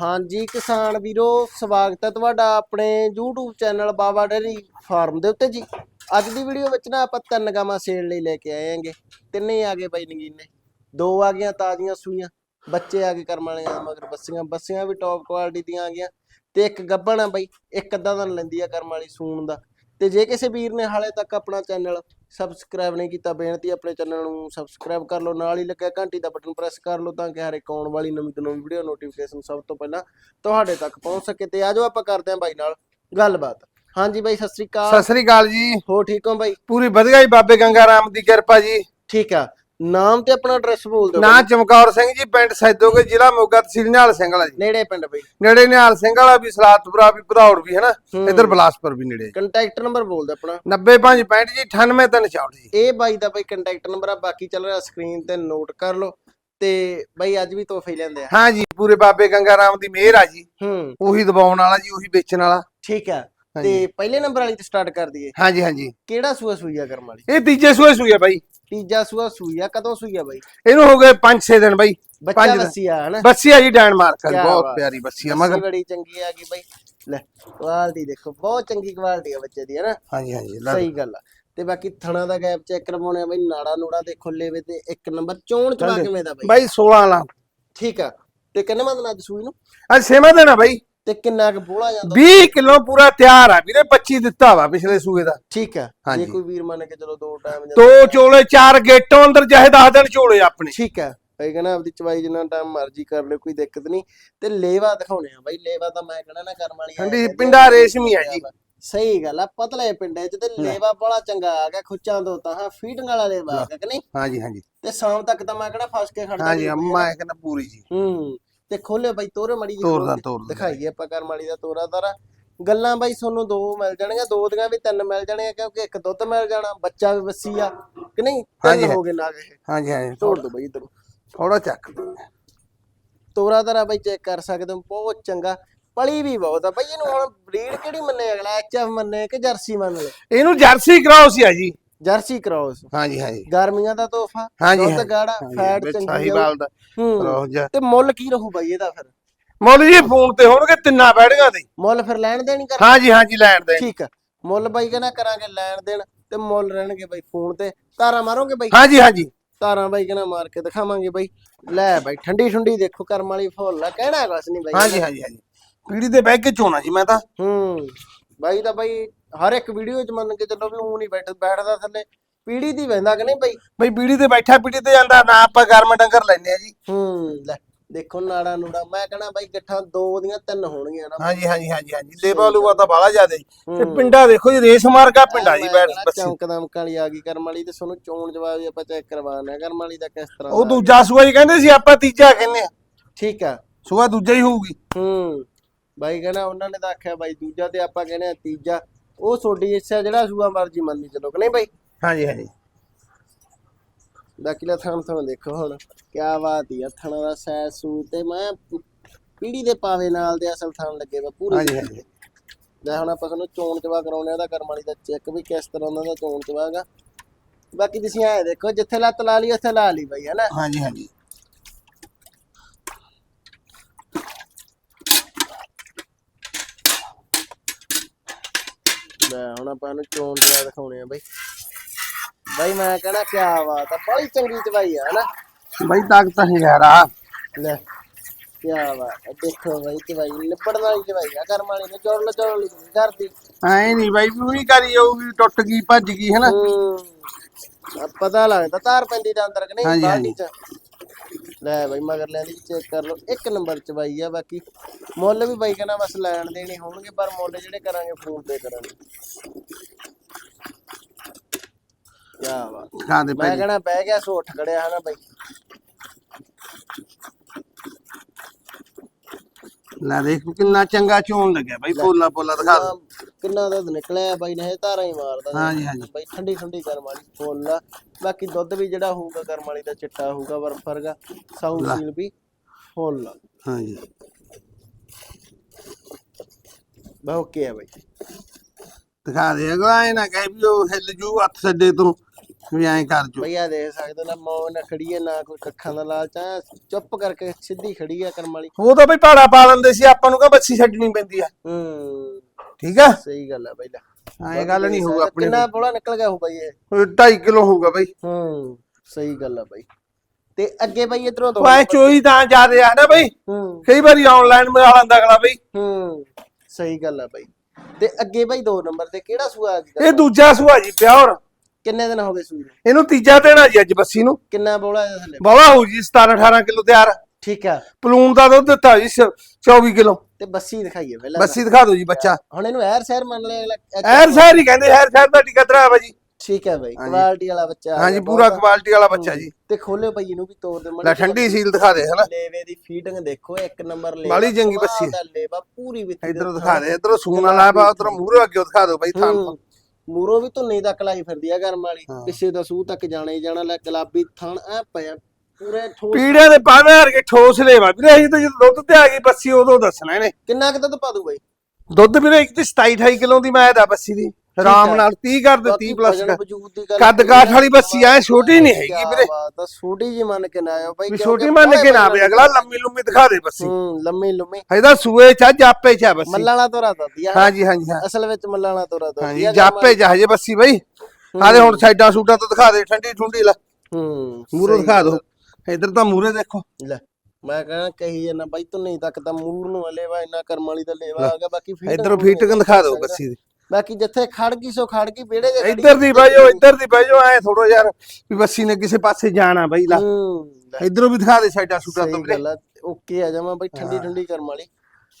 ਹਾਂਜੀ ਕਿਸਾਨ ਵੀਰੋ, ਸਵਾਗਤ ਹੈ ਤੁਹਾਡਾ ਆਪਣੇ YouTube channel Baba dairy farm ਦੇ ਉੱਤੇ ਜੀ। ਅੱਜ ਦੀ ਵੀਡੀਓ ਵਿੱਚ ਨਾ ਆਪਾਂ ਤਿੰਨ ਗਾਵਾਂ ਸੇਲ ਲਈ ਲੈ ਕੇ ਆਏ ਆਂਗੇ ਤਿੰਨੇ ਆ ਗਏ ਬਾਈ ਨਗੀਨੇ। ਦੋ ਆ ਗਈਆਂ ਤਾਜ਼ੀਆਂ ਸੂਈਆਂ, ਬੱਚੇ ਆ ਗਏ ਕਰਮ ਵਾਲੀਆਂ ਮਗਰ ਬੱਸੀਆਂ। ਬੱਸੀਆਂ ਵੀ ਟੌਪ ਕੁਆਲਿਟੀ ਦੀਆਂ ਆ ਗਈਆਂ ਤੇ ਇੱਕ ਗੱਭਣ ਆ ਬਾਈ, ਇੱਕ ਅੱਧਾ ਦਿਨ ਲੈਂਦੀ ਆ ਕਰਮ ਵਾਲੀ ਸੂਣ ਦਾ। ਤੇ ਜੇ ਕਿਸੇ ਵੀਰ ਨੇ ਹਾਲੇ ਤੱਕ ਆਪਣਾ ਚੈਨਲ ਸਬਸਕ੍ਰਾਈਬ ਨਹੀਂ ਕੀਤਾ ਬੇਨਤੀ ਆਪਣੇ ਚੈਨਲ ਨੂੰ ਸਬਸਕ੍ਰਾਈਬ ਕਰ ਲਓ ਨਾਲ ਹੀ ਲੱਗਿਆ ਘੰਟੀ ਦਾ ਬਟਨ ਪ੍ਰੈਸ ਕਰ ਲਓ ਤਾਂ ਕਿ ਹਰ ਇੱਕ ਆਉਣ ਵਾਲੀ ਨਵੀਂ ਤੋਂ ਨਵੀਂ ਵੀਡੀਓ ਨੋਟੀਫਿਕੇਸ਼ਨ ਸਭ ਤੋਂ ਪਹਿਲਾਂ ਤੁਹਾਡੇ ਤੱਕ ਪਹੁੰਚ ਸਕੇ ਤੇ ਆਜੋ ਆਪਾਂ ਕਰਦੇ ਹਾਂ ਬਾਈ ਨਾਲ ਗੱਲਬਾਤ। ਹਾਂਜੀ ਬਾਈ ਸਤਿ ਸ੍ਰੀ ਅਕਾਲ। ਸਤਿ ਸ੍ਰੀ ਅਕਾਲ ਜੀ। ਹੋ ਠੀਕ ਹੋ ਬਾਈ? ਪੂਰੀ ਵਧੀਆ ਜੀ ਬਾਬੇ ਗੰਗਾ ਰਾਮ ਦੀ ਕਿਰਪਾ ਜੀ। ਠੀਕ ਆ। ਨਾਮ ਤੇ ਆਪਣਾ ਐਡਰੈਸ ਬੋਲ ਦਿਓ ਨਾਂ। ਚਮਕੌਰ ਸਿੰਘ ਜੀ ਪਿੰਡ ਸੈਦੋਗੇ ਜ਼ਿਲ੍ਹਾ ਮੋਗਾ ਤਹਿਸੀਲ ਨਿਹਾਲ ਸਿੰਘ ਵਾਲਾ ਜੀ। ਨੇੜੇ ਪਿੰਡ ਬਾਈ। ਨੇੜੇ ਨਿਹਾਲ ਸਿੰਘ ਵਾਲਾ ਵੀ ਸਲਾਤਪੁਰਾ ਵੀ ਭਦੌੜ ਵੀ ਹੈਨਾ? ਹੂੰ। ਇਧਰ ਬਲਾਸਪੁਰ ਵੀ ਨੇੜੇ। ਕੰਟੈਕਟ ਨੰਬਰ ਬੋਲ ਦਿਓ ਆਪਣਾ। 9565 ਜੀ 98364 ਜੀ। ਇਹ ਬਾਈ ਦਾ ਬਾਈ ਕੰਟੈਕਟ ਨੰਬਰ ਆ ਬਾਕੀ ਚੱਲ ਰਿਹਾ ਸਕਰੀਨ ਤੇ ਨੋਟ ਕਰ ਲਓ। ਤੇ ਬਾਈ ਅੱਜ ਵੀ ਤੋਹਫੇ ਲੈਂਦੇ ਆ। ਹਾਂ ਜੀ ਪੂਰੇ ਬਾਬੇ ਗੰਗਾ ਰਾਮ ਦੀ ਮਿਹਰ ਆ ਜੀ। ਹੂੰ। ਉਹੀ ਦਬਾਉਣ ਵਾਲਾ ਜੀ ਉਹੀ ਵੇਚਣ ਵਾਲਾ। ਠੀਕ ਆ। ਹਾਂਜੀ। ਤੇ ਪਹਿਲੇ ਨੰਬਰ ਵਾਲੀ ਤੋਂ ਸਟਾਰਟ ਕਰ ਦਈਏ। ਹਾਂ ਜੀ ਹਾਂ ਜੀ। ਕਿਹੜਾ ਸੂਆ ਸੂਈ ਆ ਕਰਮ ਵਾਲੀ? ਇਹ ਤੀਜੇ ਸੂਏ ਆ ਬਾਈ। ਤੀਜਾ ਸੂਆ ਸੂਈ ਆ ਕਦੋਂ ਸੂਈ ਆ ਬਾਈ? ਇਹਨੂੰ ਹੋ ਗਏ 5-6 ਦਿਨ ਬਾਈ ਬੱਚਾ ਪੰਜ ਦਿਨ। ਹਨਾ? ਬੱਸੀ ਆ ਜੀ ਡੈਨ ਮਾਰਕਰ ਕਿਆ ਬਹੁਤ ਬਾਤ। ਪਿਆਰੀ ਬੱਸੀ ਆ ਲੱਸੀ ਮਗਰ ਬੜੀ ਚੰਗੀ ਆ ਗਈ ਬਾਈ। ਲੈ ਕੁਆਲਿਟੀ ਦੇਖੋ ਬਹੁਤ ਚੰਗੀ ਕੁਆਲਿਟੀ ਆ ਬੱਚੇ ਦੀ ਹਨਾ? ਹਾਂ ਜੀ ਹਾਂ ਜੀ ਲੈ। ਸਹੀ ਗੱਲ ਆ। ਤੇ ਬਾਕੀ ਥਣਾ ਦਾ ਗੈਪ ਚੈੱਕ ਕਰਵਾਉਣੇ ਆ ਬਾਈ ਨਾੜਾ ਨੂੜਾ ਦੇ ਖੁੱਲੇ ਵੇ ਤੇ ਇੱਕ ਨੰਬਰ ਚੋਣ ਚਵਾ ਚੱਲ। ਕਿਵੇਂ ਦਾ ਬਾਈ? ਬਾਈ 16 ਲਾ ਠੀਕ ਆ। ਤੇ ਕਿੰਨੇ ਮੰਨ ਅੱਜ ਸੂਈ ਨੂੰ? ਅੱਜ ਛੇਵਾਂ ਦਿਨ ਆ ਬਾਈ। ਤੇ ਕਿੰਨਾ ਕੁ ਬੋਲਾ ਜਾਂਦਾ? 20 ਕਿਲੋ ਪੂਰਾ ਤਿਆਰ ਆ। ਵੀਰੇ 25 ਦਿੱਤਾ ਵਾ ਪਿਛਲੇ ਸੂਏ ਦਾ। ਠੀਕ ਆ। ਜੇ ਹਾਂਜੀ। ਕੋਈ ਵੀਰ ਮੰਨ ਕੇ ਚਲੋ ਦੋ ਟਾਈਮ ਦੋ ਚੋਲੇ ਚਾਰ ਗੇਟੋਂ ਅੰਦਰ ਚਾਹੇ 10 ਦਿਨ ਚੋਲੇ ਆਪਣੇ। ਠੀਕ ਆ। ਭਾਈ ਕਹਿੰਦਾ ਆਪਦੀ ਚਵਾਈ ਜਿੰਨਾ ਟਾਈਮ ਮਰਜ਼ੀ ਕਰ ਲਿਓ ਕੋਈ ਦਿੱਕਤ ਨਹੀਂ। ਤੇ ਲੇਵਾ ਦਿਖਾਉਣੇ ਆ ਬਾਈ ਲੇਵਾ ਤਾਂ ਮੈਂ ਕਹਿਣਾ ਨਾ ਕਰਮ ਵਾਲੀ ਐ ਪਿੰਡਾ ਰੇਸ਼ਮੀ ਆ ਜੀ। ਸਹੀ ਗੱਲ ਆ ਪਤਲੇ ਪਿੰਡੇ ਚ ਤੇ ਲੇਵਾ ਬੜਾ ਚੰਗਾ ਆ ਗਿਆ ਖੁੱਚਾਂ ਤੋਂ ਤਾਂ ਹਾਂ ਫੀਟਿੰਗ ਵਾਲਾ ਲੇਵਾ ਆ ਗਿਆ ਕਿ ਨਹੀਂ? ਹਾਂਜੀ ਹਾਂਜੀ। ਤੇ ਸ਼ਾਮ ਤੱਕ ਤਾਂ ਮੈਂ ਕਿਹੜਾ ਫਸ ਕੇ ਖੜਦਾ ਹਾਂਜੀ ਮੈਂ ਕਹਿੰਦਾ ਪੂਰੀ ਜੀ। ਹੂੰ। ਤੇ ਖੋਲੇ ਬਾਈ ਤੋਰੇ ਮੜੀ ਤੋਰਦਾ ਤੋਰਦਾ। ਦਿਖਾਈਏ ਆਪਾਂ ਕਰਮ ਵਾਲੀ ਦਾ ਤੋਰਾ ਤਾਰਾ। ਗੱਲਾਂ ਬਾਈ ਤੁਹਾਨੂੰ ਦੋ ਮਿਲ ਜਾਣਗੀਆਂ ਦੋ ਦੀਆਂ ਵੀ ਤਿੰਨ ਮਿਲ ਜਾਣਗੀਆਂ ਕਿਉਂਕਿ ਇੱਕ ਦੁੱਧ ਮਿਲ ਜਾਣਾ ਬੱਚਾ ਵੀ ਵੱਸੀ ਆ ਕਿ ਨਹੀਂ? ਤਿੰਨ ਹਾਂ। ਗਏ ਇਹ। ਹਾਂਜੀ ਹਾਂਜੀ। ਤੋੜ ਦੋ ਬਾਈ ਇਧਰ ਥੋੜਾ ਚੱਕ ਤੋਰਾ ਤਾਰਾ ਬਾਈ ਚੈੱਕ ਕਰ ਸਕਦੇ ਹੋ ਬਹੁਤ ਚੰਗਾ। ਪਲੀ ਵੀ ਬਹੁਤ ਆ ਬਾਈ ਇਹਨੂੰ ਹੁਣ ਬਰੀਡ ਕਿਹੜੀ ਮੰਨੇ ਅਗਲਾ ਐਚਐਫ ਮੰਨੇ ਕਿ ਜਰਸੀ ਮੰਨ ਲੈ ਇਹਨੂੰ ਜਰਸੀ ਕਰਾਉ ਸੀ ਆ ਜੀ। ਜਰਸੀ ਕ੍ਰਾਸ ਹਾਂਜੀ ਹਾਂਜੀ। ਗਰਮੀਆਂ ਦਾ ਤੋਹਫਾ ਹਾਂਜੀ, ਦੁੱਧ ਹਾਂਜੀ, ਗਾੜਾ ਫੈਟ ਵਿੱਚ ਚੰਗੀ ਸਾਹੀਵਾਲ ਦਾ ਹੂੰ। ਕਰਾਉ ਜਾ। ਤੇ ਮੁੱਲ ਕੀ ਰਹੂ ਬਾਈ ਇਹਦਾ ਫਿਰ? ਮੁੱਲ ਜੀ ਫੋਨ ਤੇ ਹੋਣਗੇ ਤਿੰਨਾਂ ਬੈੜੀਆਂ ਦੇ ਮੁੱਲ ਫਿਰ ਲੈਣ ਦੇਣੀ ਕਰ ਹਾਂਜੀ ਹਾਂਜੀ ਲੈਣ ਦੇ ਠੀਕ ਆ। ਮੁੱਲ ਬਾਈ ਕਹਿੰਦਾ ਕਰਾਂਗੇ ਲੈਣ ਦੇਣ ਤੇ ਮੁੱਲ ਰਹਿਣਗੇ ਬਾਈ ਫੋਨ ਤੇ। ਤਾਰਾਂ ਮਾਰੋਗੇ ਬਾਈ? ਹਾਂਜੀ ਹਾਂਜੀ। ਤਾਰਾਂ ਬਾਈ ਕਹਿੰਦਾ ਮਾਰ ਕੇ ਦਿਖਾਵਾਂਗੇ ਬਾਈ। ਲੈ ਬਾਈ ਠੰਡੀ ਠੰਡੀ ਦੇਖੋ ਕਰਮ ਵਾਲੀ ਫੁੱਲ ਆ। ਕਹਿਣਾ ਕੁਛ ਨਹੀਂ ਬਾਈ। ਹਾਂਜੀ ਹਾਂਜੀ ਹਾਂਜੀ। ਪੀੜੀ ਤੇ ਬਹਿ ਕੇ ਚੋਣਾ ਜੀ ਮੈਂ ਤਾਂ। ਹੂੰ। ਬਾਈ ਤਾਂ ਬਾਈ ਹਰ ਇੱਕ ਵੀਡੀਓ 'ਚ ਮੰਨ ਕੇ ਚੱਲੋ ਵੀ ਉਹ ਨਹੀਂ ਬੈਠ ਬੈਠਦਾ ਥੱਲੇ। ਪੀੜੀ ਦੀ ਬਹਿੰਦਾ ਕਿ ਨਹੀਂ ਬਾਈ? ਬਈ ਪੀੜੀ ਤੇ ਬੈਠਾ ਪੀੜੀ ਤੇ ਜਾਂਦਾ ਨਾ ਆਪਾਂ ਗਰਮ ਡੰਗਰ ਲੈਨੇ ਆ ਜੀ। ਹੂੰ ਲੈ ਦੇਖੋ ਨਾੜਾ ਨੂੜਾ ਮੈਂ ਕਹਣਾ ਬਾਈ ਗੱਠਾਂ ਦੋ ਦੀਆਂ ਤਿੰਨ ਹੋਣਗੀਆਂ ਨਾ। ਹਾਂਜੀ ਹਾਂਜੀ ਹਾਂਜੀ ਹਾਂਜੀ। ਲੇਬਾ ਲੂਆ ਤਾਂ ਬਾਲਾ ਜ਼ਿਆਦਾ। ਜੀ ਤੇ। ਪਿੰਡਾ ਦੇਖੋ ਜੀ ਰੇਸ ਮਾਰਗਾ ਪਿੰਡਾ ਜੀ ਬੈਠ ਬੱਸੀ। ਚੌਂਕ ਦਮਕ ਵਾਲੀ ਆ ਗਈ ਕਰਮ ਵਾਲੀ ਤੇ ਤੁਹਾਨੂੰ ਚੋਣ ਜਵਾਬ ਵੀ ਆਪਾਂ ਚੈੱਕ ਕਰਵਾਉਣਾ। ਕਰਮ ਵਾਲੀ ਦਾ ਕਿਸ ਤਰ੍ਹਾਂ ਉਹ। ਦੂਜਾ ਸੂਆ ਜੀ ਕਹਿੰਦੇ ਸੀ ਆਪਾਂ ਤੀਜਾ ਕਹਿੰਦੇ ਆ। ਠੀਕ ਆ। ਸੂਆ ਦੂਜਾ ਹੀ ਹੋਊਗੀ। ਹੂੰ। ਬਾਈ ਕਹਿੰਦਾ ਉਹਨਾਂ ਨੇ ਤਾਂ ਆਖਿਆ ਬਾਈ ਦੂਜਾ ਤੇ ਆਪਾਂ ਕਹਿੰਦੇ ਆ ਤੀਜਾ। ਉਹ ਤੁਹਾਡੀ ਇੱਛਾ ਜਿਹੜਾ ਸੂਆ ਮਰਜ਼ੀ ਮੰਨੀ ਚਲੋ ਕਿ ਨਹੀਂ ਬਾਈ? ਹਾਂਜੀ ਹਾਂਜੀ। ਬਾਕੀ ਲਾ ਥਣ ਥਣ ਦੇਖੋ ਹੁਣ ਕਿਆ ਬਾਤ ਹੀ ਥਣਾ ਦਾ ਸੈਸ ਸੂ ਤੇ ਮੈਂ ਪੀੜੀ ਦੇ ਪਾਵੇ ਨਾਲ ਦੇ ਅਸਲ ਥਣ ਲੱਗੇ ਵਾ ਪੂਰੀ ਹਾਂਜੀ ਹਾਂਜੀ ਲੈ ਹੁਣ ਆਪਾਂ ਤੁਹਾਨੂੰ ਚੋਣ ਚਵਾ ਕਰਾਉਣੇ ਆ ਦਾ ਕਰਮ ਵਾਲੀ ਦਾ ਚੈੱਕ ਵੀ ਕਿਸ ਤਰ੍ਹਾਂ ਦਾ ਚੋਣ ਚਵਾਗਾ। ਬਾਕੀ ਤੁਸੀਂ ਐ ਦੇਖੋ ਜਿੱਥੇ ਲੱਤ ਲਾ ਲਈ ਉੱਥੇ ਲਾ ਲਈ ਬਾਈ ਹਨਾ ਹਾਂਜੀ ਹਾਂਜੀ। ਲੈ ਹੁਣ ਆਪਾਂ ਨੂੰ ਚੋਣ ਚਵਾ ਦਿਖਾਉਣੇ ਆ ਬਾਈ। ਬਾਈ ਮੈਂ ਕਹਣਾ ਕਿਆ ਬਾਤ ਆ ਬੜੀ ਚੰਗੀ ਚਵਾਈ ਆ ਹਨਾ? ਬਾਈ ਤਾਕਤ ਹੈ ਯਾਰ ਆ। ਲੈ ਕਿਆ ਬਾਤ ਆ। ਦੇਖੋ ਬਾਈ ਚਵਾਈ ਨਿਪੜਨ ਵਾਲੀ ਚਵਾਈ ਆ ਕਰਮ ਵਾਲੀ ਨੇ ਚੋੜ ਚੋੜ ਲਈ ਕਰਦੀ। ਐ ਨਹੀਂ ਬਾਈ ਪੂਰੀ ਕਰੀ ਜਾਊਗੀ ਟੁੱਟ ਗਈ ਭੱਜ ਗਈ ਹੈ ਨਾ ਹੂੰ। ਆ ਪਤਾ ਲੱਗਦਾ ਤਾਰ ਪੈਂਦੀ ਦਾ ਅੰਦਰ ਕਿ ਨਹੀਂ ਬਾਲਟੀ ਚ ਲੈ ਬਾਈ ਮਗਰ ਲੈਂਦੀ ਚੈੱਕ ਕਰ ਲਓ। ਇੱਕ ਨੰਬਰ ਚ ਬਾਈ ਆ ਬਾਕੀ ਮੁੱਲ ਵੀ ਬਾਈ ਕਹਿੰਦਾ ਬਸ ਲੈਣ ਦੇਣੇ ਹੋਣਗੇ ਪਰ ਮੁੱਲ ਜਿਹੜੇ ਕਰਾਂਗੇ ਫੋਨ ਤੇ ਕਰਾਂਗੇ। ਕਿਆ ਬਾਤ। ਹਾਂ ਦੇ ਮੈਂ ਕਹਣਾ ਬਹਿ ਗਿਆ ਸੋ ਉੱਠ ਖੜਿਆ ਹਨਾ ਬਾਈ। ਲੈ ਦੇਖ ਕਿੰਨਾ ਚੰਗਾ ਚੋਣ ਲੱਗਿਆ ਬਾਈ ਪੋਲਾ ਪੋਲਾ ਦਿਖਾ ਦੇ ਕਿੰਨਾ- ਦੁੱਧ ਨਿਕਲਿਆ ਬਾਈ ਨੇ ਇਹ ਧਾਰਾਂ ਹੀ ਮਾਰਦਾ। ਹਾਂਜੀ, ਹਾਂਜੀ। ਬਾਈ ਠੰਡੀ ਠੰਡੀ ਕਰਮ ਵਾਲੀ ਫੁੱਲ ਆ। ਬਾਕੀ ਦੁੱਧ ਵੀ ਜਿਹੜਾ ਹੋਊਗਾ ਕਰਮ ਵਾਲੀ ਦਾ ਚਿੱਟਾ ਹੋਊਗਾ ਬਰਫ ਵਰਗਾ ਸਾਊ ਸੀਲ ਵੀ ਫੁੱਲ ਹਾਂਜੀ। ਬਾ ਓਕੇ ਆ ਬਾਈ। ਦਿਖਾ ਦੇ ਅਗਲਾ ਇਹ ਨਾ ਕਹੇ ਵੀ ਉਹ ਹਿੱਲ ਜੂ ਹੱਥ ਛੱਡੇ ਤੋਂ ਵੀ ਐਂ ਕਰ ਜੋ। ਭਈਆ ਦੇਖ ਸਕਦੇ ਨਾ ਮੌਨ ਨਾ ਖੜੀ ਹੈ ਨਾ ਕੋਈ ਕੱਖਾਂ ਦਾ ਲਾਲਚ ਆ ਚੁੱਪ ਕਰਕੇ ਸਿੱਧੀ ਖੜੀ ਆ ਕਰਮ ਵਾਲੀ। ਉਹ ਤਾਂ ਬਈ ਪਾੜਾ ਪਾ ਲੈਂਦੇ ਸੀ ਆਪਾਂ ਨੂੰ ਕਾ ਬੱਸੀ ਛੱਡਣੀ ਪੈਂਦੀ ਆ। ਹੂੰ। ਠੀਕ ਆ? ਸਹੀ ਗੱਲ ਆ ਭਈਆ ਐਂ ਗੱਲ ਨਹੀਂ ਹੋਊ ਆਪਣੇ ਕਿੰਨਾ ਬੋਲਾ ਨਿਕਲ ਗਿਆ ਹੋ ਬਈ ਇਹ? 2.5 ਕਿਲੋ ਹੋਊਗਾ ਬਈ। ਹੂੰ ਸਹੀ ਗੱਲ ਆ ਬਈ। ਤੇ ਅੱਗੇ ਬਈ ਇਧਰੋਂ ਉਹ ਐ ਚੋਈ ਤਾਂ ਜਿਆਦੇ ਆ ਨਾ ਬਈ। ਹੂੰ। ਕਈ ਵਾਰੀ ਆਨਲਾਈਨ ਮੰਗਾ ਲੈਂਦਾ ਅਗਲਾ ਬਈ। ਹੂੰ ਸਹੀ ਗੱਲ ਆ ਬਈ। ਤੇ ਅੱਗੇ ਬਈ ਦੋ ਨੰਬਰ ਤੇ ਕਿਹੜਾ ਸੂਆ ਅੱਜ ਇਹ ਦੂਜਾ ਸੁਆ ਜੀ ਪਿਓਰ। ਕਿੰਨੇ ਦਿਨ ਹੋ ਗਏ ਸੂਈ ਨੂੰ? ਇਹਨੂੰ ਤੀਜਾ ਦੇਣਾ ਜੀ ਅੱਜ ਬੱਸੀ ਨੂੰ। ਕਿੰਨਾ ਬੋਲਾ ਇਹਦਾ ਥੱਲੇ? ਬਾਵਾ ਹੋਊ ਜੀ 17 18 ਕਿਲੋ ਤਿਆਰ। ਠੀਕ ਆ। ਪਲੂਣ ਦਾ ਦੁੱਧ ਦਿੱਤਾ ਜੀ ਸ- 24 ਕਿਲੋ। ਤੇ ਬੱਸੀ ਦਿਖਾਈਏ ਪਹਿਲਾਂ ਬੱਸੀ ਦਿਖਾ ਦਿਓ ਜੀ ਬੱਚਾ। ਹੁਣ ਇਹਨੂੰ ਐਰ ਸ਼ਹਿਰ ਮੰਨ ਲੈ ਅਗਲਾ- ਐਰ ਸ਼ਹਿਰ ਹੀ ਕਹਿੰਦੇ ਐਰ ਸ਼ਹਿਰ ਦਾ ਟਿਕਾ ਤਰਾ ਵਾ ਜੀ ਠੀਕ ਹੈ ਬਈ ਕੁਆਲਿਟੀ ਵਾਲਾ ਬੱਚਾ ਹਾਂਜੀ ਪੂਰਾ। ਕੁਆਲਿਟੀ ਵਾਲਾ ਬੱਚਾ ਜੀ। ਤੇ ਖੋਲੇ ਭਾਈ ਇਹਨੂੰ ਵੀ ਤੋੜ ਦੇ ਲੈ ਠੰਡੀ ਸੀਲ ਦਿਖਾ ਦੇ ਹਨਾ। ਲੇਵੇ ਦੀ ਫੀਟਿੰਗ ਦੇਖੋ ਇੱਕ ਨੰਬਰ ਲੈ ਬਾਹਲੀ ਚੰਗੀ ਬੱਸੀ। ਲੇਵਾ ਪੂਰੀ ਵਿੱਚ ਇਧਰੋਂ ਦਿਖਾ ਦੇ ਇਧਰੋਂ ਸੂਨ ਵਾਲਾ ਬਾ ਉਧਰੋਂ ਮੂਹਰੇ ਅੱਗੇ ਦਿਖਾ ਦਿਓ ਬਾਈ ਥਾਂ ਮੂਰੋ ਵੀ ਧੁੰਨੀ ਤੱਕ ਲਾਈ ਫਿਰਦੀ ਆ ਗਰਮ ਵਾਲੀ ਪਿੱਛੇ ਦਾ ਸੂਹ ਤੱਕ ਜਾਣਾ ਹੀ ਜਾਣਾ ਲੈ ਗੁਲਾਬੀ ਥਣ ਐ ਪਿਆ। ਪੂਰੇ ਠੋਸ ਪੀੜਿਆਂ ਦੇ ਪਾਵੇਂ ਹਰ ਕੇ ਠੋਸ ਲੇਵਾ ਵੀਰੇ ਅਸੀਂ ਤਾਂ ਜਦੋਂ ਦੁੱਧ ਤੇ ਆ ਗਈ ਬੱਸੀ ਉਦੋਂ ਦੱਸਣਾ ਇਹਨੇ। ਕਿੰਨਾ ਕੁ ਦੁੱਧ ਪਾ ਦੂ ਬਾਈ? ਦੁੱਧ ਵੀਰੇ ਇੱਕ ਤੇ 27 28 ਕਿਲੋ ਦੀ ਮੈਂ ਦਾ ਬੱਸੀ ਦੀ। ਆਰਾਮ ਨਾਲ 30 ਕਰ ਦੇ 30 ਪਲੱਸ ਕੱਦ ਕਾਠ ਵਾਲੀ ਬੱਸੀ ਐ ਛੋਟੀ ਨਹੀਂ ਹੈਗੀ ਵੀਰੇ। ਤਾਂ ਛੋਟੀ ਜੀ ਮੰਨ ਕੇ ਨਾ ਆਇਓ ਬਾਈ ਛੋਟੀ ਮੰਨ ਕੇ ਨਾ ਵੀ ਅਗਲਾ ਲੰਮੀ ਲੰਮੀ ਦਿਖਾ ਦੇ ਬੱਸੀ। ਹੂੰ ਲੰਮੀ ਲੰਮੀ। ਇਹਦਾ ਸੂਏ ਚ ਜਾਪੇ ਚ ਬੱਸੀ। ਮੱਲਾਣਾ ਤੋਰਾ ਦਦੀ ਹਾਂਜੀ ਹਾਂਜੀ ਹਾਂ। ਅਸਲ ਵਿੱਚ ਮੱਲਾਣਾ ਤੋਰਾ ਦਦੀ ਹਾਂਜੀ ਜਾਪੇ ਚ ਹਜੇ ਬੱਸੀ ਬਈ। ਆਲੇ ਹੁਣ ਸਾਈਡਾਂ ਸੂਟਾਂ ਤੋਂ ਦਿਖਾ ਦੇ ਠੰਡੀ ਠੁੰਡੀ ਲਾ। ਹੂੰ ਮੂਹਰੋਂ ਦਿਖਾ ਦੋ। ਇਧਰ ਤਾਂ ਮੂਹਰੇ ਦੇਖੋ। ਲੈ ਮੈਂ ਕਹਾਂ ਕਹੀ ਜਾਂਦਾ ਬਾਈ ਤੂੰ ਨਹੀਂ ਤੱਕ ਤਾਂ ਮੂਰ ਨੂੰ ਹਲੇ ਵਾ ਇੰਨਾ ਕਰਮ ਵਾਲੀ ਦਾ ਲੇਵਾ ਆ ਗਿਆ ਬਾਕੀ ਫੀਟ ਇਧਰ ਫੀਟਿੰਗ ਦਿਖਾ ਦਿਓ ਬੱਸੀ ਦੀ। ਬਾਕੀ ਜਿੱਥੇ ਖੜ ਗਈ ਸੋ ਖੜ ਗਈ ਵਿਹੜੇ ਦੇ। ਇੱਧਰ ਦੀ ਬਾਜੋ ਇੱਧਰ ਦੀ ਬਾਜੋ ਐ ਥੋੜਾ ਯਾਰ ਵੀ ਬੱਸੀ ਨੇ ਕਿਸੇ ਪਾਸੇ ਜਾਣਾ ਬਈ ਲਾ। ਇਧਰੋਂ ਵੀ ਦਿਖਾ ਦੇ ਸਾਈਡਾਂ ਸੂਟਾਂ ਤੋਂ ਵੀਰੇ। ਓਕੇ ਆ ਜਾਵਾਂ ਬਾਈ ਠੰਡੀ ਠੰਡੀ ਕਰਮ ਵਾਲੀ।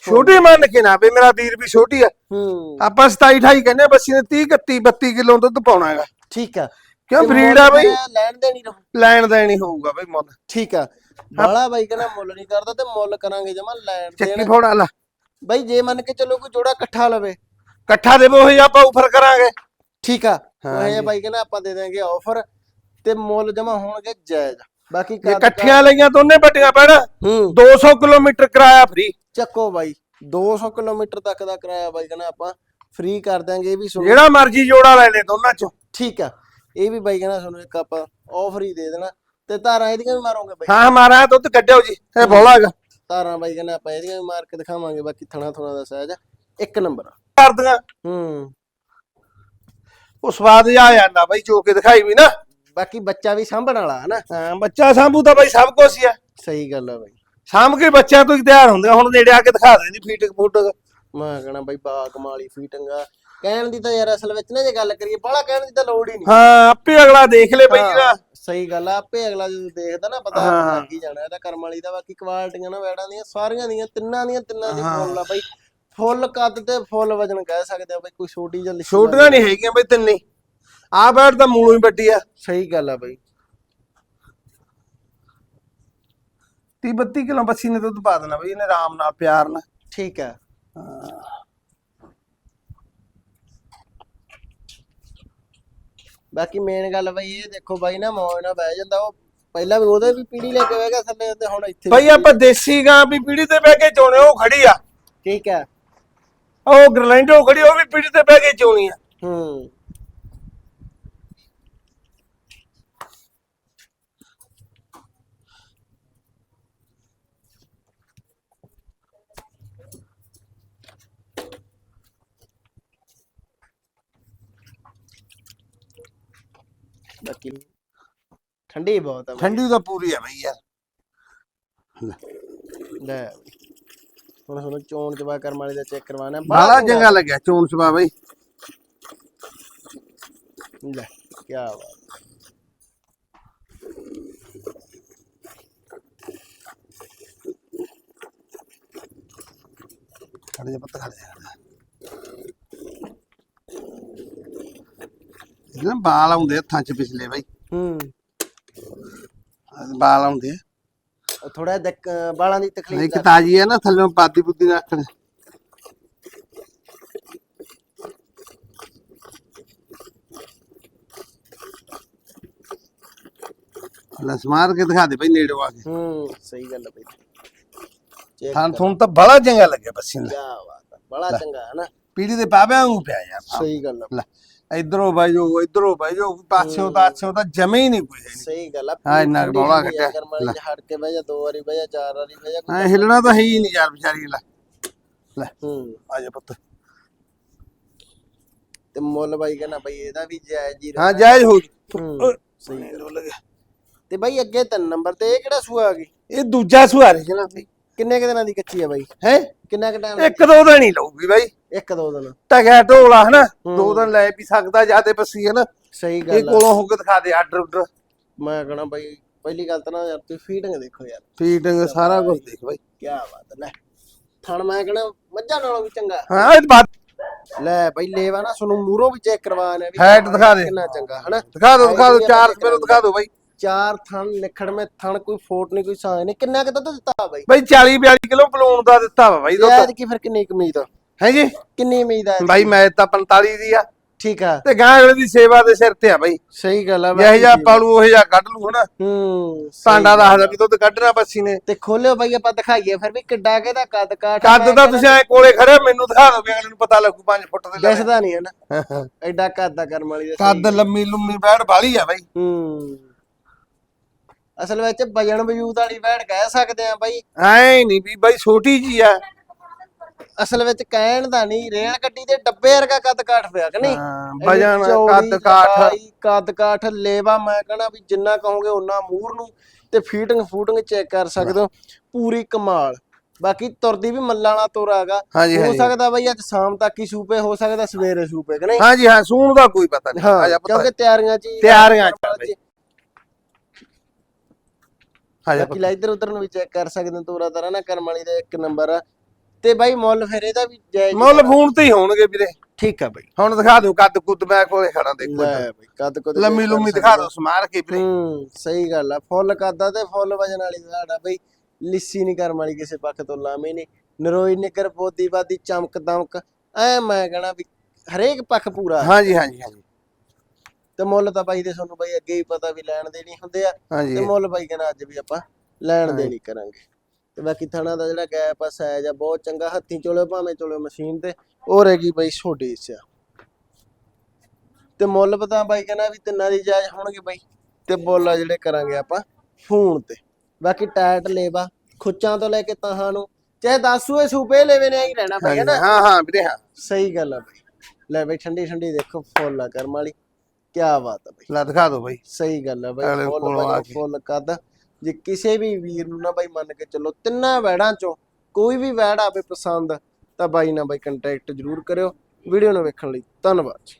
ਛੋਟੀ ਮੰਨ ਕੇ ਨਾ ਵੀ ਮੇਰਾ ਵੀਰ ਵੀ ਛੋਟੀ ਆ। ਹੂੰ। ਆਪਾਂ 27 28 ਕਹਿੰਦੇ ਬੱਸੀ ਨੇ 30 31 32 ਕਿਲੋ ਦੁੱਧ ਪਾਉਣਾ ਹੈਗਾ। ਠੀਕ ਆ ਕਿਉਂ ਬਰੀਡ ਆ ਬਈ? ਲੈਣ ਦੇਣੀ ਰਹੂ। ਲੈਣ ਦਾ ਨਹੀਂ ਹੋਊਗਾ ਬਈ ਮੁੱਲ ਠੀਕ ਆ। ਬਾਲਾ ਬਾਈ ਕਹਿੰਦਾ ਮੁੱਲ ਨਹੀਂ ਕਰਦਾ ਤੇ ਮੁੱਲ ਕਰਾਂਗੇ ਜਮਾ ਲੈਣ ਚੱਕੀ ਦੇਣ। ਫੋੜਾ ਲਾ। ਬਾਈ ਜੇ ਮੰਨ ਕੇ ਚੱਲੋ ਕੋਈ ਜੋੜਾ ਇਕੱਠਾ ਲਵੇ। ਇਕੱਠਾ ਦੇਵੋ ਉਹ ਆਪਾਂ ਆਫਰ ਕਰਾਂਗੇ। ਠੀਕ ਆ ਹਾਂ ਉਹ ਬਾਈ ਕਹਿੰਦਾ ਆਪਾਂ ਦੇ ਦਾਂਗੇ ਆਫਰ ਤੇ ਮੁੱਲ ਜਮਾ ਹੋਣਗੇ ਜਾਇਜ਼। ਬਾਕੀ ਇਕੱਠੀਆਂ ਲਈਆਂ ਦੋਨੇ ਵੱਡੀਆਂ ਪੈਣਾ। ਹੂੰ। 200 ਕਿਲੋਮੀਟਰ ਕਿਰਾਇਆ ਫ੍ਰੀ ਚੱਕੋ ਬਾਈ 200 ਕਿਲੋਮੀਟਰ ਤੱਕ ਦਾ ਕਿਰਾਇਆ ਬਾਈ ਕਹਿੰਦਾ ਆਪਾਂ ਫ੍ਰੀ ਕਰ ਦਾਂਗੇ ਇਹ ਵੀ ਸੁਣੋ। ਜਿਹੜਾ ਮਰਜ਼ੀ ਜੋੜਾ ਲੈ ਲੈ ਦੋਨਾਂ ਚੋਂ। ਠੀਕ ਆ ਇਹ ਵੀ ਬਾਈ ਕਹਿੰਦਾ ਤੁਹਾਨੂੰ ਇੱਕ ਆਪਾਂ ਆਫਰ ਹੀ ਦੇ ਦੇਣਾ ਤੇ ਧਾਰਾਂ ਇਹਦੀਆਂ ਵੀ ਮਾਰੋਗੇ ਬਾਈ? ਹਾਂ ਹਮਾਰਾ ਦੁੱਧ ਕੱਢਿਓ ਜੀ ਇਹ ਬੋਲਾ ਹੈਗਾ। ਧਾਰਾਂ ਬਾਈ ਕਹਿੰਦਾ ਆਪਾਂ ਇਹਦੀਆਂ ਵੀ ਮਾਰ ਕੇ ਦਿਖਾਵਾਂਗੇ ਬਾਕੀ ਥਣਾ ਥਣਾ ਦਾ ਸਾਈਜ਼ ਆ ਇੱਕ ਨੰਬਰ ਕਰਦੀਆਂ। ਹੂੰ। ਉਹ ਸਵਾਦ ਜਾ ਜਾਂਦਾ ਬਈ ਚੋ ਕੇ ਦਿਖਾਈ ਵੀ ਨਾ। ਬਾਕੀ ਬੱਚਾ ਵੀ ਸਾਂਭਣ ਵਾਲਾ ਹੈ ਨਾ। ਹਾਂ ਬੱਚਾ ਸਾਂਭੂ ਤਾਂ ਬਈ ਸਭ ਕੁਝ ਹੀ ਆ। ਸਹੀ ਗੱਲ ਆ ਬਾਈ। ਸਾਂਭ ਕੇ ਬੱਚਿਆਂ ਤੋਂ ਹੀ ਤਿਆਰ ਹੁੰਦੇ ਆ। ਹੁਣ ਨੇੜੇ ਆ ਕੇ ਦਿਖਾ ਦੇ ਦੀ ਫੀਟਿੰਗ ਫੂਟਿੰਗ ਮੈਂ ਕਹਣਾ ਬਾਈ ਬਾ ਕਮਾਲੀ ਫੀਟਿੰਗਾ ਕਹਿਣ ਦੀ ਤਾਂ ਯਾਰ ਅਸਲ ਵਿੱਚ ਨਾ ਜੇ ਗੱਲ ਕਰੀਏ ਬਾਹਲਾ ਕਹਿਣ ਦੀ ਤਾਂ ਲੋੜ ਹੀ ਨਹੀਂ। ਹਾਂ ਆਪੇ ਅਗਲਾ ਦੇਖ ਲੈ ਬਈ ਜਿਹੜਾ। ਸਹੀ ਗੱਲ ਆ ਆਪੇ ਅਗਲਾ ਜਦੋਂ ਦੇਖਦਾ ਨਾ ਪਤਾ ਹਾਂ। ਲੱਗ ਹੀ ਜਾਣਾ ਇਹਦਾ ਕਰਮ ਵਾਲੀ ਦਾ ਬਾਕੀ ਕੁਆਲਟੀਆਂ ਨਾ ਵੈੜਾਂ ਦੀਆਂ ਸਾਰੀਆਂ ਦੀਆਂ ਤਿੰਨਾਂ ਦੀਆਂ ਤਿੰਨਾਂ ਦੀ ਫੁੱਲ ਆ ਬਾਈ। ਫੁੱਲ ਕੱਦ ਤੇ ਫੁੱਲ ਵਜਨ ਕਹਿ ਸਕਦੇ ਆ ਬਾਈ ਕੋਈ ਛੋਟੀ ਜਿਹੀ ਲਿਸ਼ੀ ਛੋਟੀਆਂ ਨਹੀਂ ਹੈਗੀਆਂ ਬਈ ਤਿੰਨੇ। ਆ ਬੈਠ ਤਾਂ ਮੂਲੋਂ ਹੀ ਵੱਡੀ ਆ। ਸਹੀ ਗੱਲ ਆ ਬਾਈ। 30 32 ਕਿਲੋ ਬੱਸੀ ਨੇ ਦੁੱਧ ਪਾ ਦੇਣਾ ਬਈ ਇਹਨੇ ਆਰਾਮ ਨਾਲ ਪਿਆਰ ਨਾਲ। ਠੀਕ ਆ। ਬਾਕੀ ਮੇਨ ਗੱਲ ਬਾਈ ਇਹ ਦੇਖੋ ਬਾਈ ਨਾ ਮੌਜ ਨਾਲ ਬਹਿ ਜਾਂਦਾ ਉਹ ਪਹਿਲਾਂ ਵੀ ਉਹਦੇ ਵੀ ਪੀੜੀ ਲੈ ਕੇ ਬਹਿ ਥੱਲੇ ਤੇ ਹੁਣ ਇੱਥੇ ਬਈ ਆਪਾਂ ਦੇਸੀ ਗਾਂ ਵੀ ਪੀੜੀ ਤੇ ਬਹਿ ਕੇ ਚੋਣੇ ਉਹ ਖੜੀ ਆ। ਠੀਕ ਆ ਉਹ ਗਰਲੈਂਡੋ ਖੜੀ ਉਹ ਵੀ ਪੀੜੀ ਤੇ ਬਹਿ ਕੇ ਚੋਣੀ ਆ। ਹੂੰ। ਬਾਕੀ ਠੰਡੀ ਬਹੁਤ ਆ ਬਾਈ। ਠੰਡੀ ਤਾਂ ਪੂਰੀ ਆ ਬਈ ਯਾਰ। ਲੈ ਹੁਣ ਤੁਹਾਨੂੰ ਚੋਣ ਚਵਾ ਕਰਮ ਵਾਲੇ ਦਾ ਚੈੱਕ ਕਰਵਾਣਾ ਬਾਲਾ ਚੰਗਾ। ਲੱਗਿਆ ਚੋਣ ਸੁਭਾ ਬਈ। ਲੈ ਕੀ ਬਾਤ। ਖੜ ਜਾ ਪੱਤਾ ਖੜ ਜਾ। ਇਹਨਾਂ ਬਾਲ ਆਉਂਦੇ ਹੱਥਾਂ 'ਚ ਪਿਛਲੇ ਬਈ। ਹੂੰ। ਬਾਲ ਆਉਂਦੇ ਆ। ਥੋੜਾ ਬਾਲਾਂ ਦੀ ਤਕਲੀਫ ਇੱਕ ਤਾਜੀ ਹੈ ਨਾ ਥੱਲੋਂ ਪਾਦੀ ਪੁੱਦੀ ਰੱਖਣ। ਲਸ ਮਾਰ ਕੇ ਦਿਖਾ ਦੇ ਬਈ ਨੇੜੇ ਆ ਕੇ। ਹੂੰ ਸਹੀ ਗੱਲ ਹੈ ਚੈੱਕ ਥਾਂ ਤੁਹਾਨੂੰ ਤਾਂ ਬੜਾ ਚੰਗਾ ਲੱਗਿਆ ਬੱਸੀ ਕੀ ਬਾਤ ਹੈ ਬੜਾ ਚੰਗਾ ਹੈ ਨਾ ਪੀੜੀ ਦੇ ਪਾਵਿਆਂ ਨੂੰ ਪਿਆ ਯਾਰ। ਸਹੀ ਗੱਲ ਹੈ ਲੈ ਇਧਰੋਂ ਬਾਈ ਜੋ ਇਧਰੋਂ ਬਾਈ ਜੋ ਪਾਸਿਓਂ ਤਾਸਿਓਂ ਤਾਂ ਜਮੇ ਹੀ ਨਹੀਂ ਕੋਈ ਹੈ ਸਹੀ ਗੱਲ ਆ ਹਾਂ, ਇੰਨਾ ਕੁ ਬੌਲਾ ਠੰਡੀ ਆ, ਕੱਢਿਆ। ਗਰਮ ਵਾਲੀ 'ਚ ਹਟ ਕੇ ਬਹਿ ਜਾ ਦੋ ਵਾਰੀ ਬਹਿ ਜਾ ਚਾਰ ਵਾਰੀ ਬਹਿ ਜਾ ਐ ਹਿਲਣਾ ਤਾਂ ਹੈ ਹੀ ਨਹੀਂ ਯਾਰ ਵਿਚਾਰੀ ਲੈ ਲੈ ਹੂੰ। ਆ ਜਾ ਪੁੱਤ। ਤੇ ਮੁੱਲ ਬਾਈ ਕਹਿੰਦਾ ਬਈ ਇਹਦਾ ਵੀ ਜਾਇਜ਼ ਹੀ ਹਾਂ ਜਾਇਜ਼ ਹੋ ਹੂੰ, ਸਹੀ ਤੇ ਬਾਈ ਅੱਗੇ ਤਿੰਨ ਨੰਬਰ ਤੇ ਇਹ ਕਿਹੜਾ ਸੂਆ ਆ ਗਈ? ਇਹ ਦੂਜਾ ਸੁਹਾਰੇ ਜਨਾ ਬਈ ਕਿੰਨੇ ਕੁ ਦਿਨਾਂ ਦੀ ਕੱਚੀ ਆ ਬਾਈ? ਹੈ? ਕਿੰਨਾ ਕੁ ਟਾਈਮ ਇੱਕ ਦੋ ਦਿਨ ਹੀ ਲਊਗੀ ਬਾਈ। ਇੱਕ ਦੋ ਦਿਨ। ਟਗਿਆ ਢੋਲਾ ਹਨਾ। ਦੋ ਦਿਨ ਲੈ ਵੀ ਸਕਦਾ ਜਿਆਦੇ ਪੱਸੀ ਹੈ ਨਾ ਸਹੀ ਇਹ ਗੱਲ ਆ। ਕੋਲੋਂ ਹੋ ਕੇ ਦਿਖਾ ਦੇ ਆਰਡਰ ਉਡਰ। ਮੈਂ ਕਹਣਾ ਬਾਈ ਪਹਿਲੀ ਗੱਲ ਤਾਂ ਨਾ ਯਾਰ ਤੁਸੀਂ ਫੀਡਿੰਗ ਦੇਖੋ ਯਾਰ। ਫੀਟਿੰਗ ਸਾਰਾ ਕੁਝ ਦੇਖ ਬਾਈ। ਕੀ ਬਾਤ ਲੈ। ਥਣ ਮੈਂ ਕਹਣਾ ਮੱਝਾਂ ਨਾਲੋਂ ਵੀ ਚੰਗਾ। ਹਾਂ ਇਹ ਬਾਤ ਲੈ ਬਾਈ ਲੈਵਾ ਨਾ ਤੁਹਾਨੂੰ ਮੂਰੋਂ ਵੀ ਚੈੱਕ ਕਰਵਾਣੇ ਵੀ Height ਦਿਖਾ ਦੇ। ਕਿੰਨਾ ਚੰਗਾ ਹਨਾ? ਦਿਖਾ ਦੋ ਦਿਖਾ ਦੋ ਚਾਰ ਸਪੇਰੋ ਦਿਖਾ ਦੋ ਬਾਈ। ਚਾਰ ਥਣ ਨਿਖੜ ਮੇ ਥਣ ਕੋਈ ਫੋਟ ਨਹੀਂ ਕੋਈ ਸਾਂ ਨਹੀਂ। ਕਿੰਨਾ ਕੁ ਦੁੱਧ ਦਿੱਤਾ ਬਾਈ? ਬਾਈ 40 42 ਕਿਲੋ ਬਲੂਨ ਦਾ ਦਿੱਤਾ ਵਾ ਬਾਈ ਦੁੱਧ। ਯਾਦ ਕੀ ਫਿਰ ਕਿੰਨੀ ਕੁ ਉਮੀਦ ਆ? ਹੈ ਜੀ? ਕਿੰਨੀ ਉਮੀਦ ਆ ਬਾਈ ਮੈਂ ਤਾਂ 45 ਦੀ ਆ। ਠੀਕ ਆ। ਤੇ ਗਾਂ ਅਗਲੇ ਦੀ ਸੇਵਾ ਦੇ ਸਿਰ ਤੇ ਆ ਬਾਈ। ਸਹੀ ਗੱਲ ਆ ਜਿਹੇ ਜਾ। ਪਾਲੂ ਉਹ ਜਾ ਕੱਢ ਲੂ ਹਨਾ। ਹੂੰ ਭਾਂਡਾ ਦੱਸਦਾ ਵੀ ਦੁੱਧ ਕੱਢਣਾ ਬੱਸੀ ਨੇ। ਤੇ ਖੋਲਿਓ ਬਾਈ ਆਪਾਂ ਦਿਖਾਈਏ ਫਿਰ ਵੀ ਕਿੱਡਾ ਕੇ ਦਾ ਕੱਦ ਕਾਠ ਕੱਦ ਤਾਂ ਤੁਸੀਂ ਐ ਕੋਲੇ ਖੜੇ ਮੈਨੂੰ ਦਿਖਾ ਦਿਓ ਵੀ ਅਗਲੇ ਨੂੰ ਪਤਾ ਲੱਗੂ 5 ਫੁੱਟ ਦੇ ਦਿਸਦਾ ਨਹੀਂ ਹੈ ਨਾ। ਐਡਾ ਕੱਦ ਦਾ ਕਰਮ ਵਾਲੀ ਦਾ ਕੱਦ ਲੰਮੀ ਲੰਮੀ ਬੈੜ ਵਾਲੀ ਆ ਬਾਈ। ਹੂੰ। ਅਸਲ ਵਿੱਚ ਵਜਣ ਵਜੂਦ ਵਾਲੀ ਵੈੜ ਕਹਿ ਸਕਦੇ ਆ ਬਾਈ। ਐ ਨਹੀਂ ਵੀ ਬਾਈ ਛੋਟੀ ਜੀ ਆ। ਅਸਲ ਵਿੱਚ ਕਹਿਣ ਦਾ ਨਹੀਂ ਰੇਲ ਗੱਡੀ ਦੇ ਡੱਬੇ ਵਰਗਾ ਕੱਦ ਕਾਠ ਪਿਆ ਕਿ ਨਹੀਂ? ਹਾਂ, ਵਜਨ, ਚੌੜੀ ਕੱਦ ਕਾਠ। ਲੰਬਾਈ, ਕੱਦ ਕਾਠ ਲੇਵਾ ਮੈਂ ਕਹਣਾ ਵੀ ਜਿੰਨਾ ਕਹੋਗੇ ਉਹਨਾਂ ਮੂਰ ਨੂੰ ਤੇ ਫੀਟਿੰਗ ਫੂਟਿੰਗ ਚੈੱਕ ਕਰ ਸਕਦੇ ਹੋ। ਪੂਰੀ ਕਮਾਲ। ਬਾਕੀ ਤੁਰਦੀ ਵੀ ਮੱਲਾਂ ਵਾਲਾ ਤੁਰ ਹਾਂਜੀ ਹੋ ਹਾਂਜੀ। ਸਕਦਾ ਬਈ ਅੱਜ ਸ਼ਾਮ ਤੱਕ ਹੀ ਸੂਪੇ ਹੋ ਸਕਦਾ ਸਵੇਰੇ ਸੂਪੇ ਕਿ ਨਹੀਂ? ਹਾਂਜੀ ਹਾਂ ਸੂਣ ਦਾ ਕੋਈ ਪਤਾ ਨਹੀਂ। ਆ ਜਾ ਹਾਂ ਪਤਾ ਕਿਉਂਕਿ ਤਿਆਰੀਆਂ ਚ ਹੀ- ਤਿਆਰੀਆਂ ਚ ਆ ਬਈ। ਆ ਜਾ ਬਾਕੀ ਲਾ ਇੱਧਰ ਉਧਰ ਨੂੰ ਵੀ ਚੈੱਕ ਕਰ ਸਕਦੇ ਹੋ ਤੋਰਾ ਤਰਾ ਨਾ ਕਰਮ ਵਾਲੀ ਦਾ ਇੱਕ ਨੰਬਰ ਆ। ਤੇ ਬਾਈ ਮੁੱਲ ਫਿਰ ਇਹਦਾ ਵੀ ਜਾਇਜ਼ ਮੁੱਲ ਫੋਨ ਤੇ ਹੀ ਹੋਣਗੇ ਵੀਰੇ। ਠੀਕ ਆ ਬਾਈ। ਹੁਣ ਦਿਖਾ ਦਿਓ ਕੱਦ ਕੁੱਦ ਮੈਂ ਕੋਲੇ ਖੜਾ ਦੇਖੋ ਲੈ ਬਾਈ ਕੱਦ ਕੁੱਦ ਲੰਮੀ ਲੰਮੀ ਦਿਖਾ। ਦਿਓ ਸਮਾਰ ਕੇ ਵੀਰੇ। ਹੂੰ ਸਹੀ ਗੱਲ ਆ। ਫੁੱਲ ਕਰਦਾ ਤੇ ਫੁੱਲ ਵਜਨ ਵਾਲੀ ਸਾਡਾ ਬਈ ਲਿੱਸੀ ਨਹੀਂ ਕਰਮ ਵਾਲੀ ਕਿਸੇ ਪੱਖ ਤੋਂ ਲਾਵੇਂ ਨਹੀਂ ਨਰੋਈ ਨਿਕਰ ਬੋਦੀ ਬਾਦੀ ਚਮਕ ਦਮਕ। ਐ ਮੈਂ ਕਹਣਾ ਵੀ ਹਰੇਕ ਪੱਖ ਪੂਰਾ ਹਾਂਜੀ ਹਾਂਜੀ ਹਾਂਜੀ। ਤੇ ਮੁੱਲ ਤਾਂ ਬਾਈ ਦੇ ਤੁਹਾਨੂੰ ਬਾਈ ਅੱਗੇ ਹੀ ਪਤਾ ਵੀ ਲੈਣ ਦੇਣੀ ਹੁੰਦੇ ਆ। ਤੇ ਮੁੱਲ ਬਾਈ ਕਹਿੰਦਾ ਅੱਜ ਵੀ ਆਪਾਂ ਲੈਣ ਦੇਣੀ ਕਰਾਂਗੇ। ਤੇ ਬਾਕੀ ਥਣਾ ਦਾ ਜਿਹੜਾ ਗੈਪ ਆ ਸਾਈਜ਼ ਆ ਬਹੁਤ ਚੰਗਾ। ਹੱਥੀ ਚੋਲੇ ਭਾਵੇਂ ਚੋਲੇ ਮਸ਼ੀਨ ਤੇ। ਉਹ ਰਹੇਗੀ ਬਾਈ ਛੋਟੀ ਸਿਆ ਤੇ ਮੁੱਲ ਪਤਾ ਬਾਈ ਕਹਿੰਦਾ ਵੀ ਤਿੰਨਾਂ ਦੀ ਜਾਇਜ਼ ਹੋਣਗੇ ਬਾਈ। ਤੇ ਆ ਜਿਹੜੇ ਕਰਾਂਗੇ ਆਪਾਂ ਫੋਨ ਤੇ। ਬਾਕੀ ਟਾਇਟ ਲੇਵਾ ਖੁੱਚਾਂ ਤੋਂ ਲੈ ਕੇ ਤਾਹਾਂ ਨੂੰ। ਚਾਹੇ 10 ਸੂਏ ਸੂਪੇ ਲੈਵੇ ਨੇ ਆਈ ਰਹਿਣਾ ਹੈ ਨਾ? ਹਾਂ ਹਾਂ ਵੀਰੇ ਹਾਂ। ਸਹੀ ਗੱਲ ਆ ਬਾਈ। ਲੈ ਬਾਈ ਠੰਡੀ ਠੰਡੀ ਦੇਖੋ ਫੁੱਲ ਆ ਕਰਮ ਵਾਲੀ। ਕੀ ਬਾਤ ਆ ਬਾਈ। ਲੈ ਦਿਖਾ ਦਿਓ ਬਾਈ। ਸਹੀ ਗੱਲ ਆ ਬਾਈ ਫੁੱਲ। ਫੁੱਲ ਕੱਦ। ਜੇ ਕਿਸੇ ਵੀ ਵੀਰ ਨੂੰ ਨਾ ਬਾਈ ਮੰਨ ਕੇ ਚੱਲੋ ਤਿੰਨਾਂ ਵੈੜਾਂ ਚੋਂ ਕੋਈ ਵੀ ਵੈੜ ਆਵੇ ਪਸੰਦ, ਤਾਂ ਬਾਈ ਨਾਲ ਬਾਈ ਕੰਟੈਕਟ ਜ਼ਰੂਰ ਕਰਿਓ। ਵੀਡੀਓ ਨੂੰ ਵੇਖਣ ਲਈ ਧੰਨਵਾਦ ਜੀ।